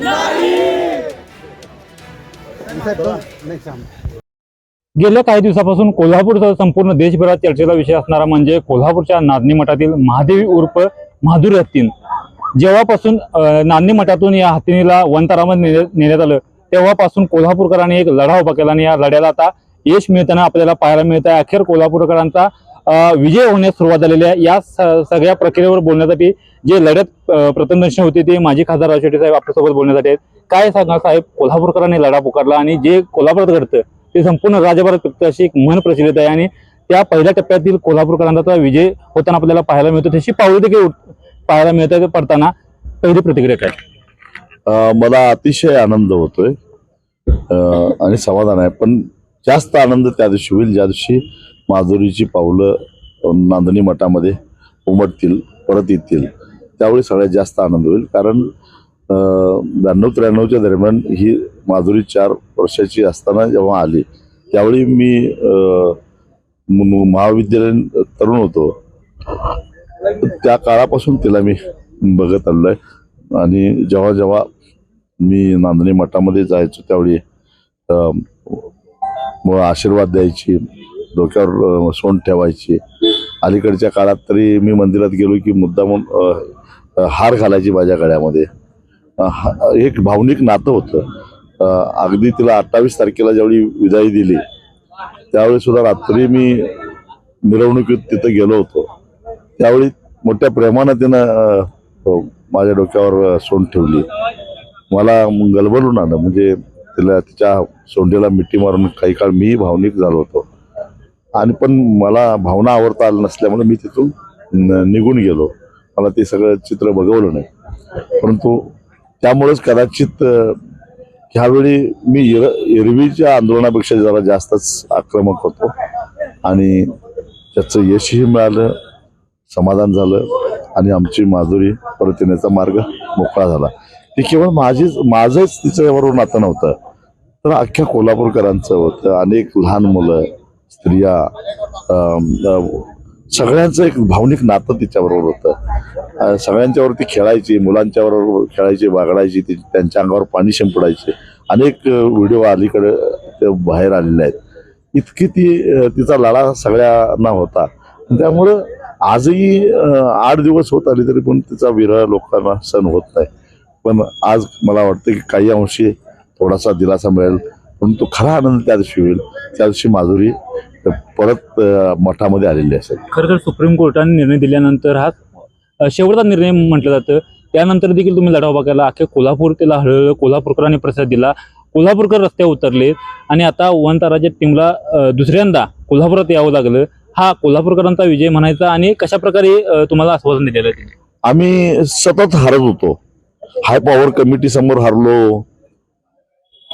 Maria! गेल्या काही दिवसापासून कोल्हापूरचा संपूर्ण देशभरात चर्चेचा विषय असणारा म्हणजे कोल्हापूरच्या नांदणी मठातील महादेवी उर्फ माधुरी हत्तीन. जेव्हापासून नांदणी मठातून या हत्तीनीला वनतारामध्ये नेण्यात आलं तेव्हापासून कोल्हापूरकरांनी एक लढा उभा केला आणि या लढ्याला आता यश मिळताना आपल्याला पाहायला मिळत आहे अखेर कोल्हापूरकरांचा विजय होण्यास सुरुवात झालेली आहे. या स- सगळ्या प्रक्रियेवर बोलण्यासाठी जे लढत अं, प्रथमदर्शनी होते ते माजी खासदार राव शेट्टी साहेब आपल्यासोबत बोलण्यासाठी आहेत. काय सांगा साहेब कोल्हापूरकरांनी लढा पुकारला आणि जे कोल्हापुरात घडतं ते संपूर्ण राज्यभरात अशी एक म्हण प्रचलित आहे आणि त्या पहिल्या टप्प्यातील कोल्हापूरकरांचा विजय होताना आपल्याला पाहायला मिळतो. तशी पावलं देखील पाहायला पाहायला मिळतात पडताना पहिली प्रतिक्रिया काय? मला अतिशय आनंद होतोय. आणि समाधान आहे. पण जास्त आनंद त्या दिवशी होईल. ज्या दिवशी माधुरीची पावलं नांदणी मठामध्ये उमटतील परत येतील त्यावेळी सगळ्यात जास्त आनंद होईल. कारण ब्याण्णव त्र्याण्णवच्या दरम्यान ही माधुरी चार वर्षाची असताना जेव्हा आली त्यावेळी मी महाविद्यालयीन तरुण होतो. त्या काळापासून तिला मी बघत आलोय आणि जेव्हा जेव्हा मी नांदणी मठामध्ये जायचो त्यावेळी मग आशीर्वाद द्यायची डोक्यावर सोंड ठेवायची. अलीकडच्या काळात तरी मी मंदिरात गेलो की मुद्दामून हार घालायची माझ्या गळ्यामध्ये. हा- एक भावनिक नातं होतं. अगदी तिला अठ्ठावीस तारखेला ज्यावेळी विदाई दिली त्यावेळी सुद्धा रात्री मी मिरवणुकीत तिथं गेलो होतो. त्यावेळी मोठ्या प्रेमानं तिनं माझ्या डोक्यावर सोंड ठेवली. मला गलबलून आलं. म्हणजे तिला तिच्या सोंडीला मिठी मारून काही काळ मी भावनिक झालो होतो. आणि पण मला भावना आवडता आलं नसल्यामुळे मी तिथून न- निघून गेलो. मला ते सगळं चित्र बघवलं नाही. परंतु त्यामुळेच कदाचित ह्यावेळी मी इर एरवीच्या आंदोलनापेक्षा जरा जास्तच आक्रमक होतो. आणि त्याचं यशही मिळालं समाधान झालं आणि आमची माधुरी परत येण्याचा मार्ग मोकळा झाला. ती केवळ माझीच माझंच तिच्याबरोबर नातं नव्हतं. तर अख्ख्या कोल्हापूरकरांचं होतं. अनेक लहान मुलं स्त्रिया सगळ्यांचं एक भावनिक नातं तिच्याबरोबर होतं. सगळ्यांच्यावरती खेळायची मुलांच्याबरोबर खेळायची बागडायची ती त्यांच्या अंगावर पाणी शिंपडायचे. अनेक व्हिडिओ अलीकडे ते बाहेर आलेले आहेत. इतकी ती तिचा लढा सगळ्यांना होता. त्यामुळं आजही आठ दिवस होत आले तरी पण तिचा विरह लोकांना सण होत नाही. पण आज मला वाटतं की काही अंशी थोडासा दिलासा मिळेल. परंतु खरा आनंद त्या दिवशी होईल. त्या दिवशी माधुरी परत मठामध्ये आलेली असेल. खरं तर सुप्रीम कोर्टाने निर्णय दिल्यानंतर हा शेवटचा निर्णय म्हटलं जातं. त्यानंतर देखील तुम्ही लढा उभा केला. अख्खे कोल्हापूर त्याला हळहळ कोल्हापूरकरांनी प्रतिसाद दिला. कोल्हापूरकर रस्त्यावर उतरले आणि आता वन ताराच्या टीमला दुसऱ्यांदा कोल्हापुरात यावं लागलं. हा कोल्हापूरकरांचा विजय म्हणायचा आणि कशा प्रकारे तुम्हाला आश्वासन दिलेलं आम्ही सतत हारत होतो. हाय पॉवर कमिटी समोर हारलो.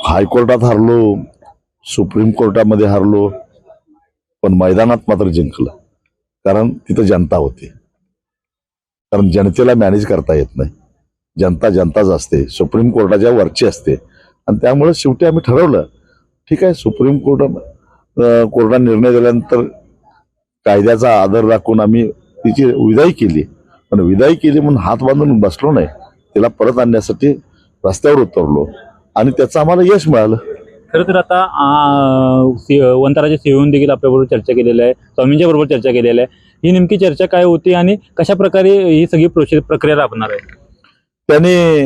हायकोर्टात हरलो सुप्रीम कोर्टामध्ये हरलो पण मैदानात मात्र जिंकलं. कारण तिथं जनता होती. कारण जनतेला मॅनेज करता येत नाही. जनता जनताच असते. सुप्रीम कोर्टाच्या वरची असते. आणि त्यामुळे शेवटी आम्ही ठरवलं ठीक आहे सुप्रीम कोर्ट कोर्टाने निर्णय दिल्यानंतर कायद्याचा आदर राखून आम्ही तिची विदाई केली. पण विदाई केली म्हणून हात बांधून बसलो नाही. तिला परत आणण्यासाठी रस्त्यावर उतरलो. आणि त्याचं आम्हाला यश मिळालं. खरं तर आता वनताराचे सीओन देखील आपल्याबरोबर चर्चा केलेली आहे स्वामींच्या बरोबर चर्चा केलेली आहे. ही नेमकी चर्चा काय होती आणि कशा प्रकारे ही सगळी प्रोसेस प्रक्रिया राबणार आहे? त्याने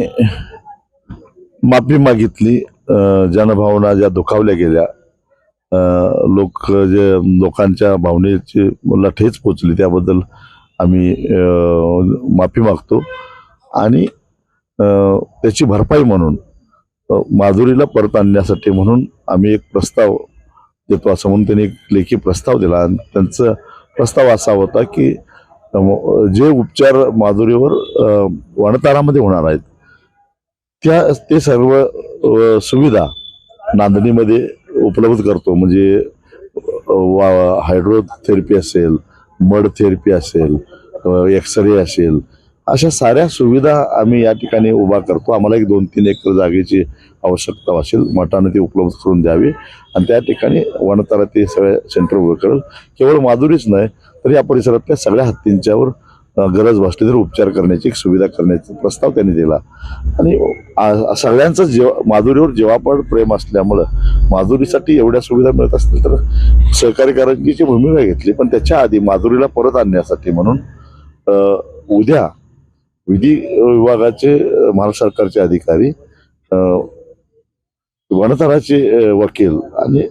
माफी मागितली जनभावना ज्या दुखावल्या गेल्या लोक जे लोकांच्या भावनेची मला ठेच पोचली त्याबद्दल आम्ही माफी मागतो. आणि त्याची भरपाई म्हणून माधुरीला परत आणण्यासाठी म्हणून आम्ही एक प्रस्ताव देतो असं म्हणून त्यांनी एक लेखी प्रस्ताव दिला. आणि त्यांचं प्रस्ताव असा होता की जे उपचार माधुरीवर वणतारामध्ये होणार आहेत त्या ते सर्व सुविधा नांदणीमध्ये उपलब्ध करतो. म्हणजे हायड्रोथेरपी असेल मड थेरपी असेल एक्सरे असेल अशा साऱ्या सुविधा आम्ही या ठिकाणी उभा करतो. आम्हाला एक दोन तीन एकर जागेची आवश्यकता असेल मठानं ती उपलब्ध करून द्यावी. आणि त्या ठिकाणी वनतारा ते सगळे सेंटर उभं करेल. केवळ माधुरीच नाही तर या परिसरातल्या सगळ्या हत्तींच्यावर गरज भासली तर उपचार करण्याची एक सुविधा करण्याचा प्रस्ताव त्यांनी दिला. आणि सगळ्यांचं जेव माधुरीवर जेवापड प्रेम असल्यामुळं माधुरीसाठी एवढ्या सुविधा मिळत असतील तर सहकारी कारंजीची भूमिका घेतली पण त्याच्या आधी माधुरीला परत आणण्यासाठी म्हणून उद्या विधी विभागाचे महाराष्ट्र सरकारचे अधिकारी अ, वनतराचे वकील आणि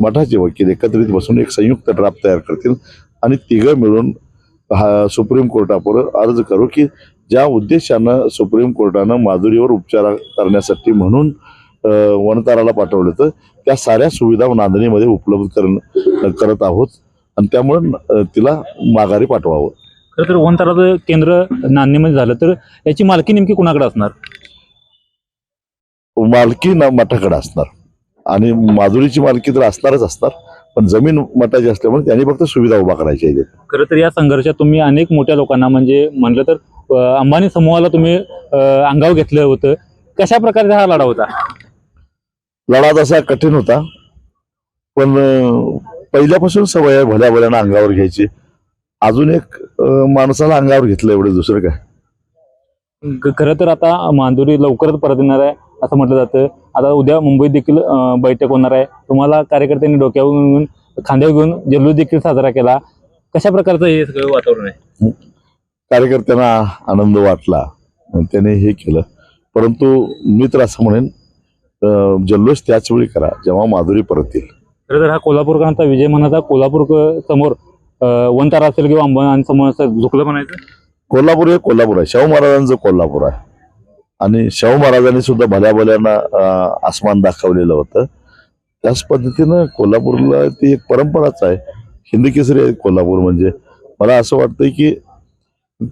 मठाचे वकील एकत्रित बसून एक संयुक्त ड्राफ्ट तयार करतील आणि तिघं मिळून हा सुप्रीम कोर्टापुढे अर्ज करू की ज्या उद्देशानं सुप्रीम कोर्टानं माधुरीवर उपचार करण्यासाठी म्हणून वनताराला पाठवलं तर त्या साऱ्या सुविधा नांदणीमध्ये उपलब्ध करण करत आहोत आणि त्यामुळे तिला माघारी पाठवावं. खरं तर वनतराचं केंद्र नांदेमध्ये झालं तर याची मालकी नेमकी कुणाकडे असणार? मालकी ना मठाकडे असणार. आणि माधुरीची मालकी तर असणारच असणार पण जमीन मठाची असल्यामुळे त्यांनी फक्त सुविधा उभा करायची आहे खरं तर या संघर्षात तुम्ही अनेक मोठ्या लोकांना म्हणजे म्हणलं तर अंबानी समूहाला तुम्ही अं, अंगावर घेतलं होतं. कशा प्रकारचा हा लढा होता? लढा तसा कठीण होता पण पहिल्यापासून सवय भल्या भल्यानं अंगावर घ्यायची. अजून एक माणसाला अंगावर घेतलं एवढं दुसरं काय? खरं तर आता मांदुरी लवकरच परत येणार आहे असं म्हटलं जातं. आता उद्या मुंबईत देखील बैठक होणार आहे. तुम्हाला कार्यकर्त्यांनी डोक्यावर घेऊन खांद्यावर घेऊन जल्लोष देखील साजरा केला. कशा प्रकारचं हे सगळं वातावरण आहे? कार्यकर्त्यांना आनंद वाटला त्याने हे केलं. परंतु मी तर असं म्हणेन जल्लोष त्याच वेळी करा जेव्हा माधुरी परत येईल. खरं तर हा कोल्हापूरकरांचा विजय म्हणाचा कोल्हापूर समोर वंतार असेल किंवा अंबानी समोर झुकलं म्हणायचं? कोल्हापूर हे कोल्हापूर आहे. शाहू महाराजांचं कोल्हापूर आहे. आणि शाहू महाराजांनी सुद्धा भल्या भल्यांना आसमान दाखवलेलं होतं. त्याच पद्धतीनं कोल्हापूरला ती एक परंपराच आहे. हिंदी केसरी आहे कोल्हापूर म्हणजे. मला असं वाटतंय की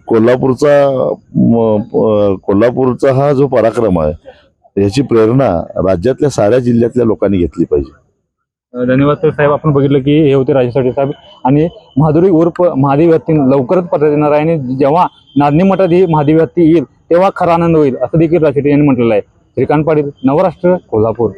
कोल्हापूरचा कोल्हापूरचा हा जो पराक्रम आहे याची प्रेरणा राज्यातल्या साऱ्या जिल्ह्यातल्या लोकांनी घेतली पाहिजे. धन्यवाद सर. साहेब आपण बघितलं की हे होते राजेसाठी साहेब. आणि महादुरी उर्फ महादेवी हत्ती लवकरच पत्रात येणार आहे. आणि जेव्हा नादनी मठात ही महादेवी हत्ती येईल तेव्हा खरा आनंद होईल असं देखील राजशेट्टी यांनी म्हटलेलं आहे. श्रीकांत पाटील नवराष्ट्र कोल्हापूर.